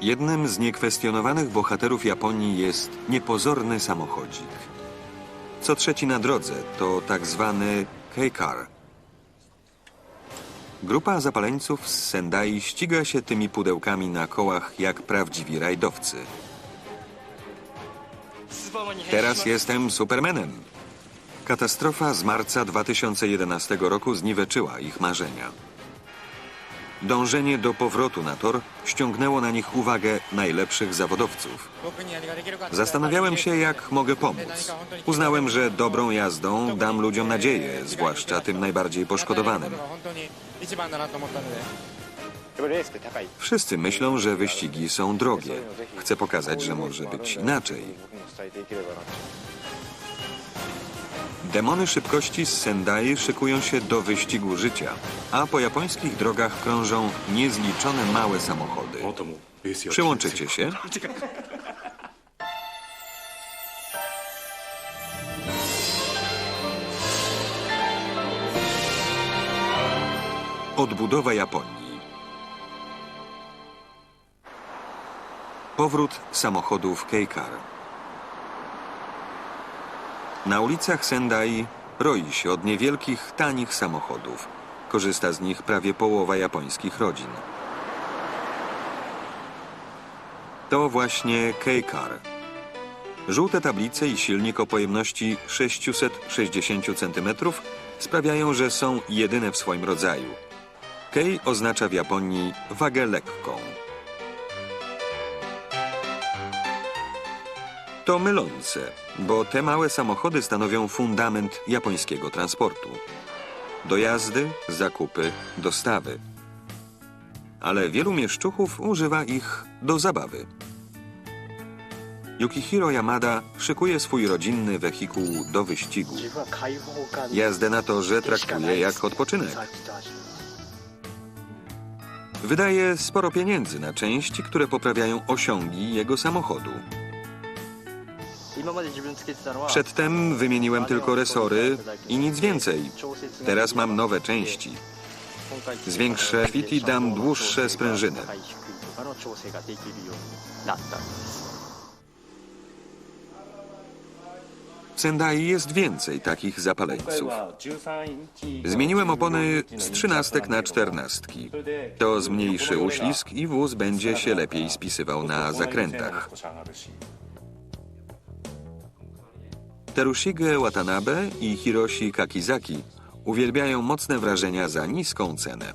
Jednym z niekwestionowanych bohaterów Japonii jest niepozorny samochodzik. Co trzeci na drodze to tak zwany K-car. Grupa zapaleńców z Sendai ściga się tymi pudełkami na kołach jak prawdziwi rajdowcy. Teraz jestem Supermanem. Katastrofa z marca 2011 roku zniweczyła ich marzenia. Dążenie do powrotu na tor ściągnęło na nich uwagę najlepszych zawodowców. Zastanawiałem się, jak mogę pomóc. Uznałem, że dobrą jazdą dam ludziom nadzieję, zwłaszcza tym najbardziej poszkodowanym. Wszyscy myślą, że wyścigi są drogie. Chcę pokazać, że może być inaczej. Demony szybkości z Sendai szykują się do wyścigu życia, a po japońskich drogach krążą niezliczone małe samochody. Przyłączycie się? Odbudowa Japonii. Powrót samochodów K-Car. Na ulicach Sendai roi się od niewielkich, tanich samochodów. Korzysta z nich prawie połowa japońskich rodzin. To właśnie K-Car. Żółte tablice i silnik o pojemności 660 cm sprawiają, że są jedyne w swoim rodzaju. Kei oznacza w Japonii wagę lekką. To mylące, bo te małe samochody stanowią fundament japońskiego transportu. Dojazdy, zakupy, dostawy. Ale wielu mieszczuchów używa ich do zabawy. Yukihiro Yamada szykuje swój rodzinny wehikuł do wyścigu. Jazdę na torze traktuje jak odpoczynek. Wydaje sporo pieniędzy na części, które poprawiają osiągi jego samochodu. Przedtem wymieniłem tylko resory i nic więcej. Teraz mam nowe części. Zwiększę kwit i dam dłuższe sprężyny. W Sendai jest więcej takich zapaleńców. Zmieniłem opony z trzynastek na czternastki. To zmniejszy uślizg i wóz będzie się lepiej spisywał na zakrętach. Terushige Watanabe i Hiroshi Kakizaki uwielbiają mocne wrażenia za niską cenę.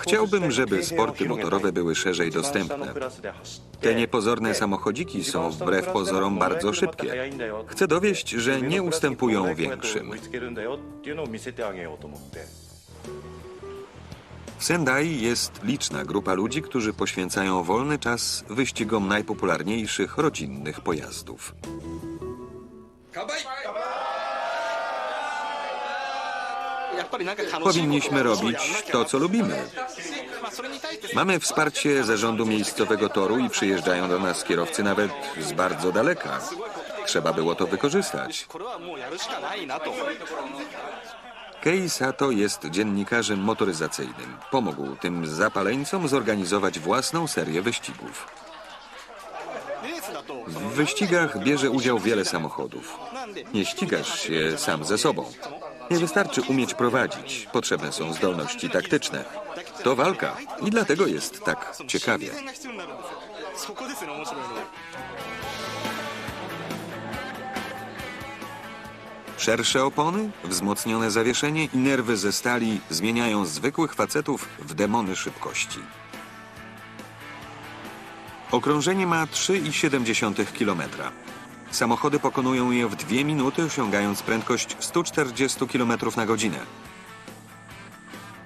Chciałbym, żeby sporty motorowe były szerzej dostępne. Te niepozorne samochodziki są wbrew pozorom bardzo szybkie. Chcę dowieść, że nie ustępują większym. W Sendai jest liczna grupa ludzi, którzy poświęcają wolny czas wyścigom najpopularniejszych rodzinnych pojazdów. Powinniśmy robić to, co lubimy. Mamy wsparcie zarządu miejscowego toru i przyjeżdżają do nas kierowcy nawet z bardzo daleka. Trzeba było to wykorzystać. Kei Sato jest dziennikarzem motoryzacyjnym. Pomógł tym zapaleńcom zorganizować własną serię wyścigów. W wyścigach bierze udział wiele samochodów. Nie ścigasz się sam ze sobą. Nie wystarczy umieć prowadzić. Potrzebne są zdolności taktyczne. To walka i dlatego jest tak ciekawie. Szersze opony, wzmocnione zawieszenie i nerwy ze stali zmieniają zwykłych facetów w demony szybkości. Okrążenie ma 3,7 km. Samochody pokonują je w 2 minuty, osiągając prędkość 140 km na godzinę.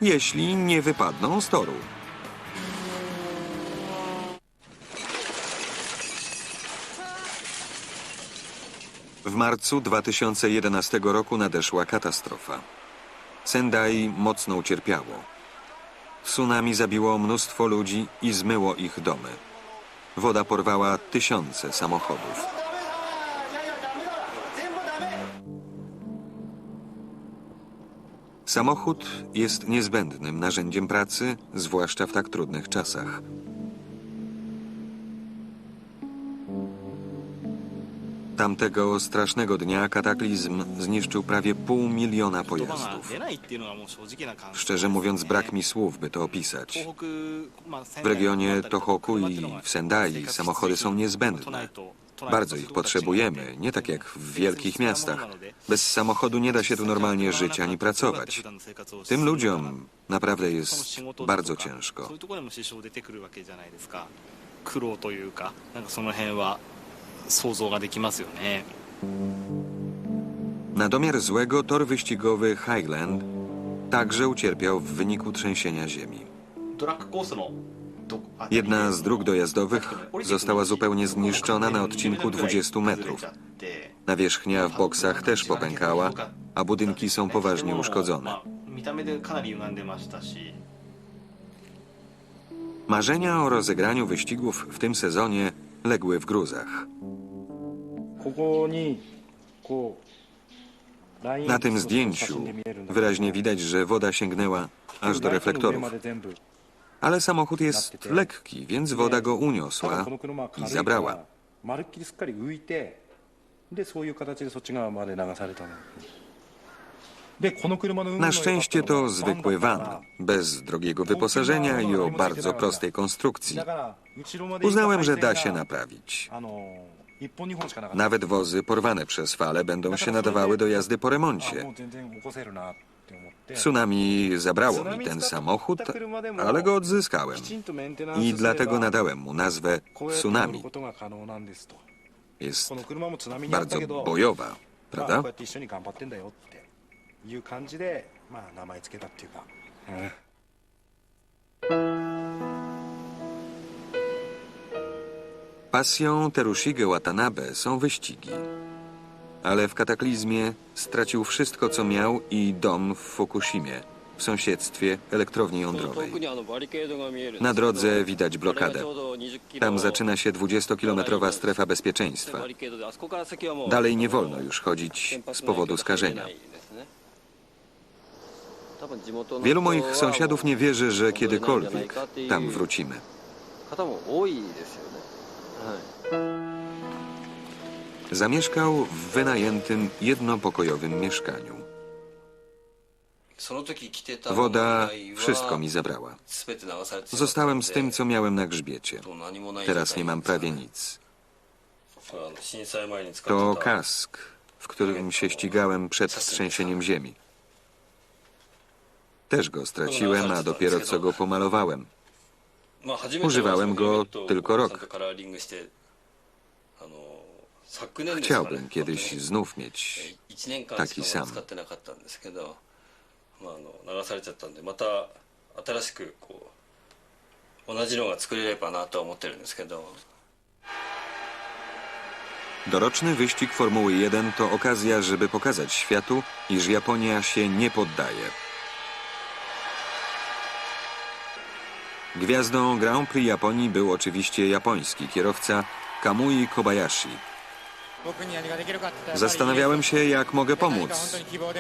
Jeśli nie wypadną z toru. W marcu 2011 roku nadeszła katastrofa. Sendai mocno ucierpiało. Tsunami zabiło mnóstwo ludzi i zmyło ich domy. Woda porwała tysiące samochodów. Samochód jest niezbędnym narzędziem pracy, zwłaszcza w tak trudnych czasach. Tamtego strasznego dnia kataklizm zniszczył prawie pół miliona 言葉が pojazdów. 出ないっていうのがもう正直な感じ Szczerze mówiąc, brak mi słów, by to opisać. 東北まあ W regionie Tohoku i w Sendai samochody są niezbędne. Bardzo ich potrzebujemy, nie tak jak w wielkich miastach. Bez samochodu nie da się tu normalnie żyć ani pracować. Tym ludziom naprawdę jest bardzo ciężko. そういうところでも支障出てくるわけじゃないですか苦労というかなんかその辺は 想像ができますよね Na domiar złego tor wyścigowy Highland także ucierpiał w wyniku trzęsienia ziemi. トラックコースのどあ Jedna z dróg dojazdowych została zupełnie zniszczona na odcinku 20 metrów. Nawierzchnia w boksach też popękała, a budynki są poważnie ま uszkodzone. あ見た目でかなり歪んでましたし Marzenia o rozegraniu wyścigów w tym sezonie legły w gruzach. Na tym zdjęciu wyraźnie widać, że woda sięgnęła aż do reflektorów. Ale samochód jest lekki, więc woda go uniosła i zabrała. Na szczęście to zwykły van, bez drogiego wyposażenia i o bardzo prostej konstrukcji. Uznałem, że da się naprawić. Nawet wozy porwane przez fale będą się nadawały do jazdy po remoncie. Tsunami zabrało mi ten samochód, ale go odzyskałem i dlatego nadałem mu nazwę tsunami. Jest bardzo bojowa, prawda? Hmm. Pasją Terushige Watanabe są wyścigi. Ale w kataklizmie stracił wszystko, co miał i dom w Fukushimie, w sąsiedztwie elektrowni jądrowej. Na drodze widać blokadę. Tam zaczyna się 20-kilometrowa strefa bezpieczeństwa. Dalej nie wolno już chodzić z powodu skażenia. Wielu moich sąsiadów nie wierzy, że kiedykolwiek tam wrócimy. Zamieszkał w wynajętym jednopokojowym mieszkaniu. Woda wszystko mi zabrała. Zostałem z tym, co miałem na grzbiecie. Teraz nie mam prawie nic. To kask, w którym się ścigałem przed trzęsieniem ziemi. Też go straciłem, a dopiero co go pomalowałem. Używałem go tylko rok. Chciałbym kiedyś znów mieć taki sam. Doroczny wyścig Formuły 1 to okazja, żeby pokazać światu, iż Japonia się nie poddaje. Gwiazdą Grand Prix Japonii był oczywiście japoński kierowca Kamui Kobayashi. Zastanawiałem się, jak mogę pomóc.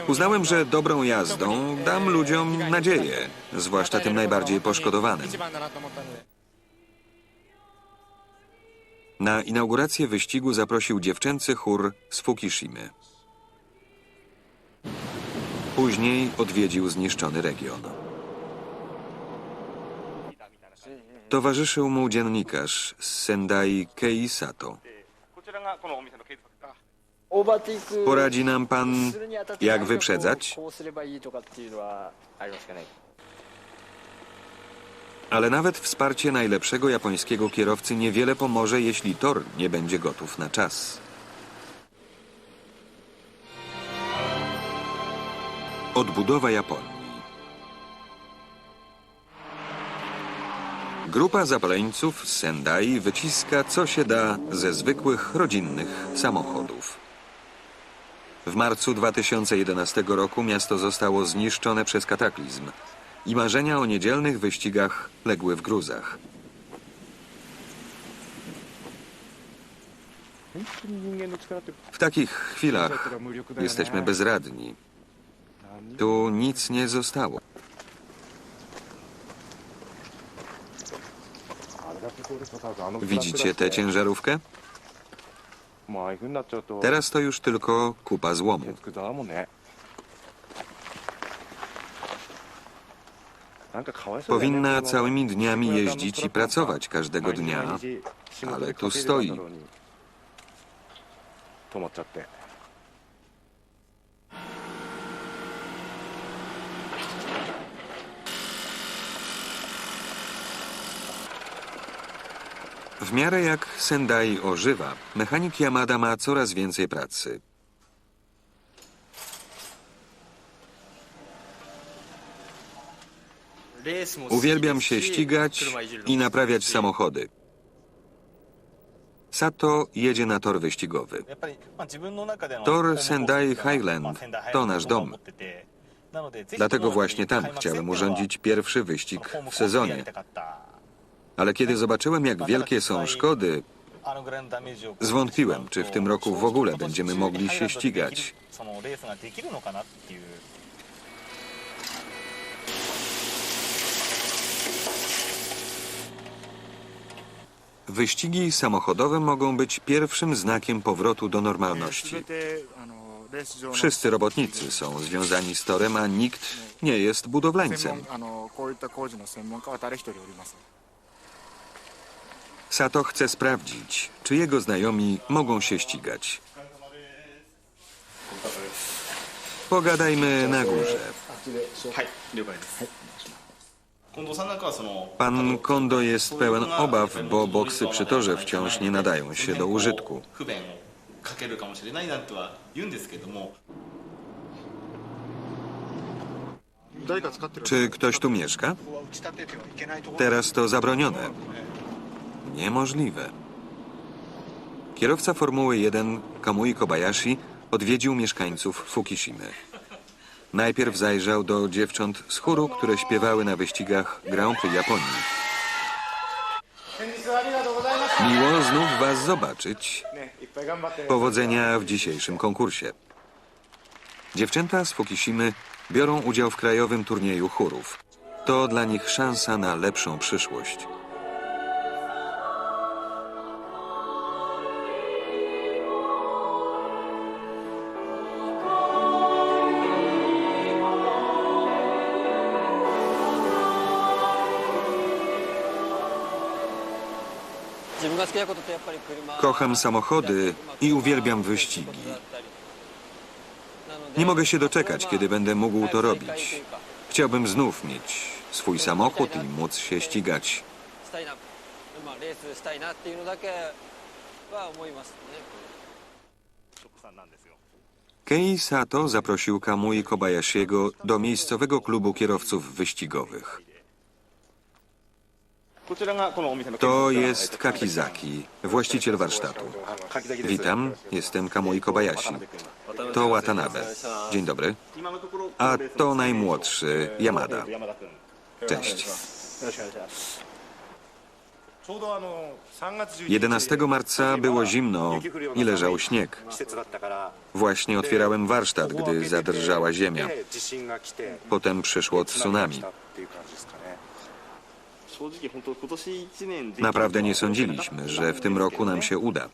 Uznałem, że dobrą jazdą dam ludziom nadzieję, zwłaszcza tym najbardziej poszkodowanym. Na inaugurację wyścigu zaprosił dziewczęcy chór z Fukushimy. Później odwiedził zniszczony region. Towarzyszył mu dziennikarz z Sendai Kei Sato. Poradzi nam pan, jak wyprzedzać? Ale nawet wsparcie najlepszego japońskiego kierowcy niewiele pomoże, jeśli tor nie będzie gotów na czas. Odbudowa Japonii. Grupa zapaleńców z Sendai wyciska co się da ze zwykłych rodzinnych samochodów. W marcu 2011 roku miasto zostało zniszczone przez kataklizm i marzenia o niedzielnych wyścigach legły w gruzach. W takich chwilach jesteśmy bezradni. Tu nic nie zostało. Widzicie tę ciężarówkę? Teraz to już tylko kupa złomu. Powinna całymi dniami jeździć i pracować każdego dnia, ale tu stoi. W miarę jak Sendai ożywa, mechanik Yamada ma coraz więcej pracy. Uwielbiam się ścigać i naprawiać samochody. Sato jedzie na tor wyścigowy. Tor Sendai Highland to nasz dom. Dlatego właśnie tam chciałem urządzić pierwszy wyścig w sezonie. Ale kiedy zobaczyłem, jak wielkie są szkody, zwątpiłem, czy w tym roku w ogóle będziemy mogli się ścigać. Wyścigi samochodowe mogą być pierwszym znakiem powrotu do normalności. Wszyscy robotnicy są związani z torem, a nikt nie jest budowlańcem. Sato chce sprawdzić, czy jego znajomi mogą się ścigać. Pogadajmy na górze. Pan Kondo jest pełen obaw, bo boksy przy torze wciąż nie nadają się do użytku. Czy ktoś tu mieszka? Teraz to zabronione. Niemożliwe. Kierowca Formuły 1 Kamui Kobayashi odwiedził mieszkańców Fukushimy. Najpierw zajrzał do dziewcząt z chóru, które śpiewały na wyścigach Grand Prix Japonii. Miło znów Was zobaczyć. Powodzenia w dzisiejszym konkursie. Dziewczęta z Fukushimy biorą udział w krajowym turnieju chórów. To dla nich szansa na lepszą przyszłość. Kocham samochody i uwielbiam wyścigi. Nie mogę się doczekać, kiedy będę mógł to robić. Chciałbym znów mieć swój samochód i móc się ścigać. Kei Sato zaprosił Kamui Kobayashiego do miejscowego klubu kierowców wyścigowych. To jest Kakizaki, właściciel warsztatu. Witam, jestem Kamui Kobayashi. To Watanabe. Dzień dobry. A to najmłodszy, Yamada. Cześć. 11 marca było zimno i leżał śnieg. Właśnie otwierałem warsztat, gdy zadrżała ziemia. Potem przyszło tsunami. Naprawdę nie sądziliśmy, że w tym roku nam się uda.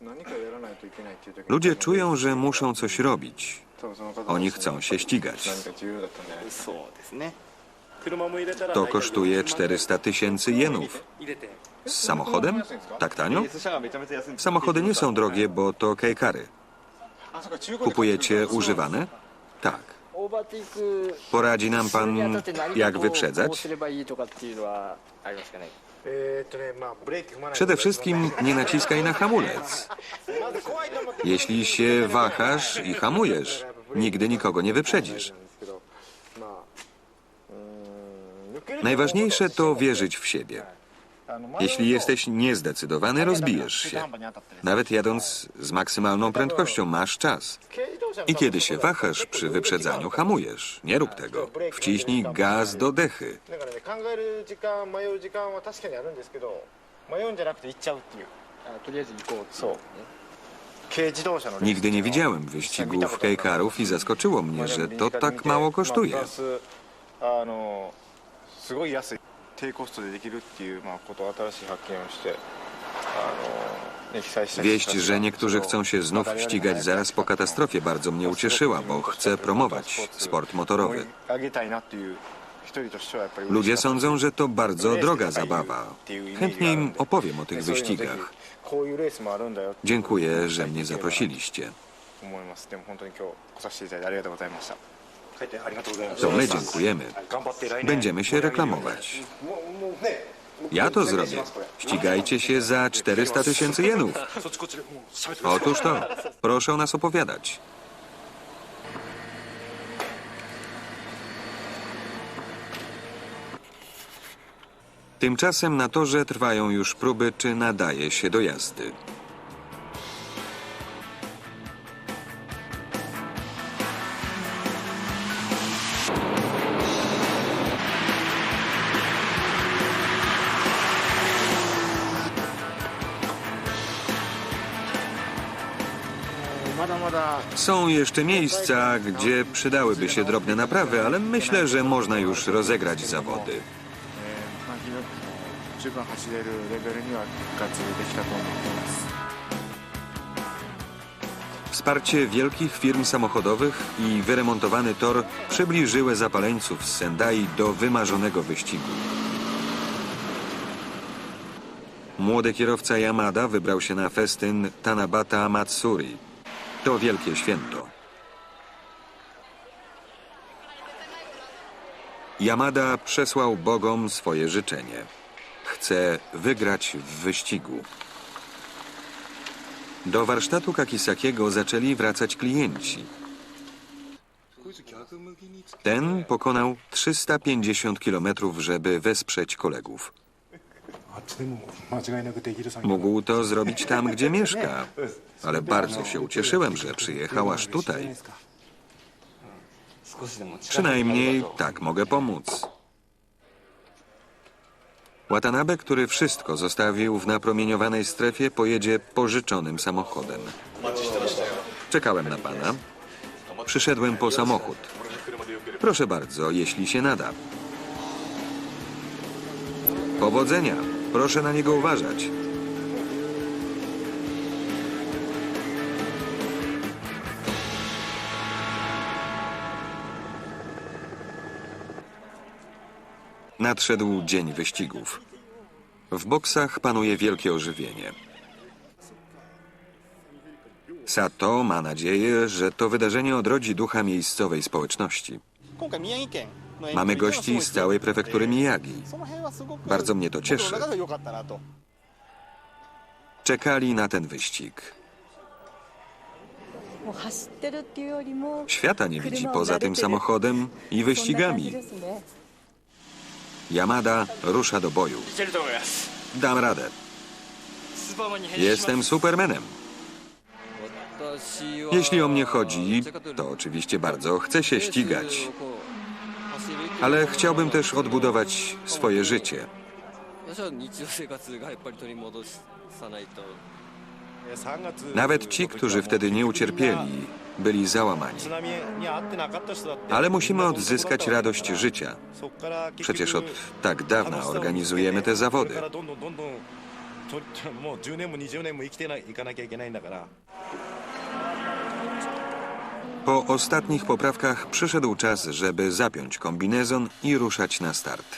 Ludzie czują, że muszą coś robić. Oni chcą się ścigać. To kosztuje 400 tysięcy jenów. Z samochodem? Tak tanio? Samochody nie są drogie, bo to kejkary. Kupujecie używane? Tak. Poradzi nam pan, jak wyprzedzać? Przede wszystkim nie naciskaj na hamulec. Jeśli się wahasz i hamujesz, nigdy nikogo nie wyprzedzisz. Najważniejsze to wierzyć w siebie. Jeśli jesteś niezdecydowany, rozbijesz się. Nawet jadąc z maksymalną prędkością masz czas. I kiedy się wahasz przy wyprzedzaniu, hamujesz. Nie rób tego. Wciśnij gaz do dechy. Nigdy nie widziałem wyścigów kejkarów i zaskoczyło mnie, że to tak mało kosztuje. まあプラスあのすごい安い低コストでできるっていう、まあ、ことを新しい発見をしてあの、ね、被災した人たち Wieść, が że niektórzy chcą się znów ścigać zaraz po katastrofie bardzo mnie ucieszyła, bo chcę promować sport motorowy. あげたいなっていう一人としてはやっぱり嬉し Ludzie かったです sądzą, że to bardzo droga zabawa. Chętnie im opowiem o tych そういうのぜひ wyścigach. こういうレースもあるんだよっていう Dziękuję, że mnie zaprosiliście. 思いますでも本当に今日来させていただいてありがとうございました to my dziękujemy. Będziemy się reklamować. Ja to zrobię. Ścigajcie się za 400 tysięcy jenów. Otóż to. Proszę nas opowiadać. Tymczasem na torze trwają już próby, czy nadaje się do jazdy. Są jeszcze miejsca, gdzie przydałyby się drobne naprawy, ale myślę, że można już rozegrać zawody. Wsparcie wielkich firm samochodowych i wyremontowany tor przybliżyły zapaleńców z Sendai do wymarzonego wyścigu. Młody kierowca Yamada wybrał się na festyn Tanabata Matsuri. To wielkie święto. Yamada przesłał bogom swoje życzenie. Chce wygrać w wyścigu. Do warsztatu Kakisakiego zaczęli wracać klienci. Ten pokonał 350 kilometrów, żeby wesprzeć kolegów. Mógł to zrobić tam, gdzie mieszka, ale bardzo się ucieszyłem, że przyjechał aż tutaj. Przynajmniej tak mogę pomóc. Watanabe, który wszystko zostawił w napromieniowanej strefie, pojedzie pożyczonym samochodem. Czekałem na pana. Przyszedłem po samochód. Proszę bardzo, jeśli się nada. Powodzenia. Proszę na niego uważać. Nadszedł dzień wyścigów. W boksach panuje wielkie ożywienie. Sato ma nadzieję, że to wydarzenie odrodzi ducha miejscowej społeczności. Mamy gości z całej prefektury Miyagi. Bardzo mnie to cieszy. Czekali na ten wyścig. Świata nie widzi poza tym samochodem i wyścigami. Yamada rusza do boju. Dam radę. Jestem supermenem. Jeśli o mnie chodzi, to oczywiście bardzo chcę się ścigać ale chciałbym też odbudować swoje życie. Nawet ci, którzy wtedy nie ucierpieli, byli załamani. Ale musimy odzyskać radość życia. Przecież od tak dawna organizujemy te zawody. Po ostatnich poprawkach przyszedł czas, żeby zapiąć kombinezon i ruszać na start.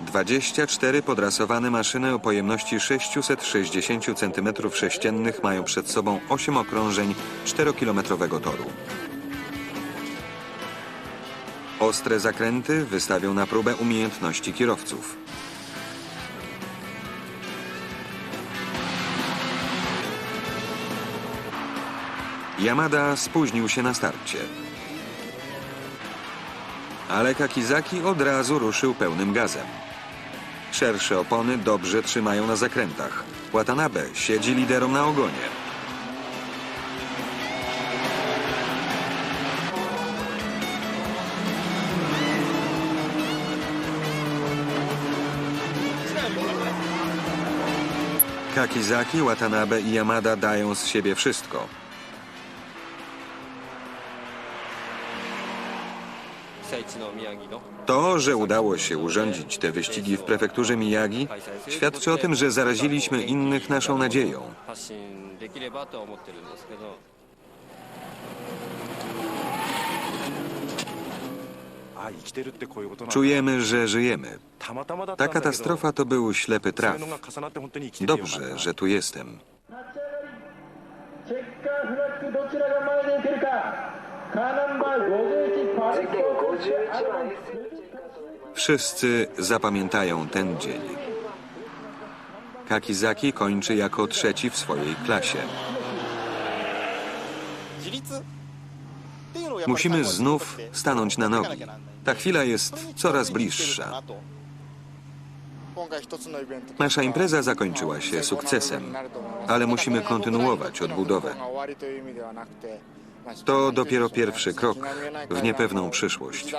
Dwadzieścia cztery podrasowane maszyny o pojemności 660 cm3 mają przed sobą 8 okrążeń 4-kilometrowego toru. Ostre zakręty wystawią na próbę umiejętności kierowców. Yamada spóźnił się na starcie. Ale Kakizaki od razu ruszył pełnym gazem. Szersze opony dobrze trzymają na zakrętach. Watanabe siedzi liderom na ogonie. Kakizaki, Watanabe i Yamada dają z siebie wszystko. To, że udało się urządzić te wyścigi w prefekturze Miyagi, świadczy o tym, że zaraziliśmy innych naszą nadzieją. Czujemy, że żyjemy. Ta katastrofa to był ślepy traf. Dobrze, że tu jestem. Wszyscy zapamiętają ten dzień. Kakizaki kończy jako trzeci w swojej klasie. Musimy znów stanąć na nogi. Ta chwila jest coraz bliższa. Nasza impreza zakończyła się sukcesem, ale musimy kontynuować odbudowę. To dopiero pierwszy krok w niepewną przyszłość.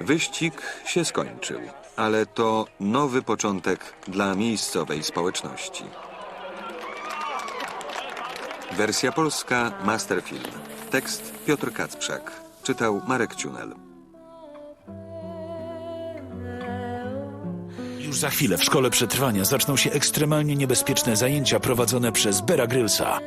Wyścig się skończył, ale to nowy początek dla miejscowej społeczności. Wersja polska Masterfilm. Tekst Piotr Kacprzak. Czytał Marek Ciunel. Już za chwilę w szkole przetrwania zaczną się ekstremalnie niebezpieczne zajęcia prowadzone przez Bera Grylsa.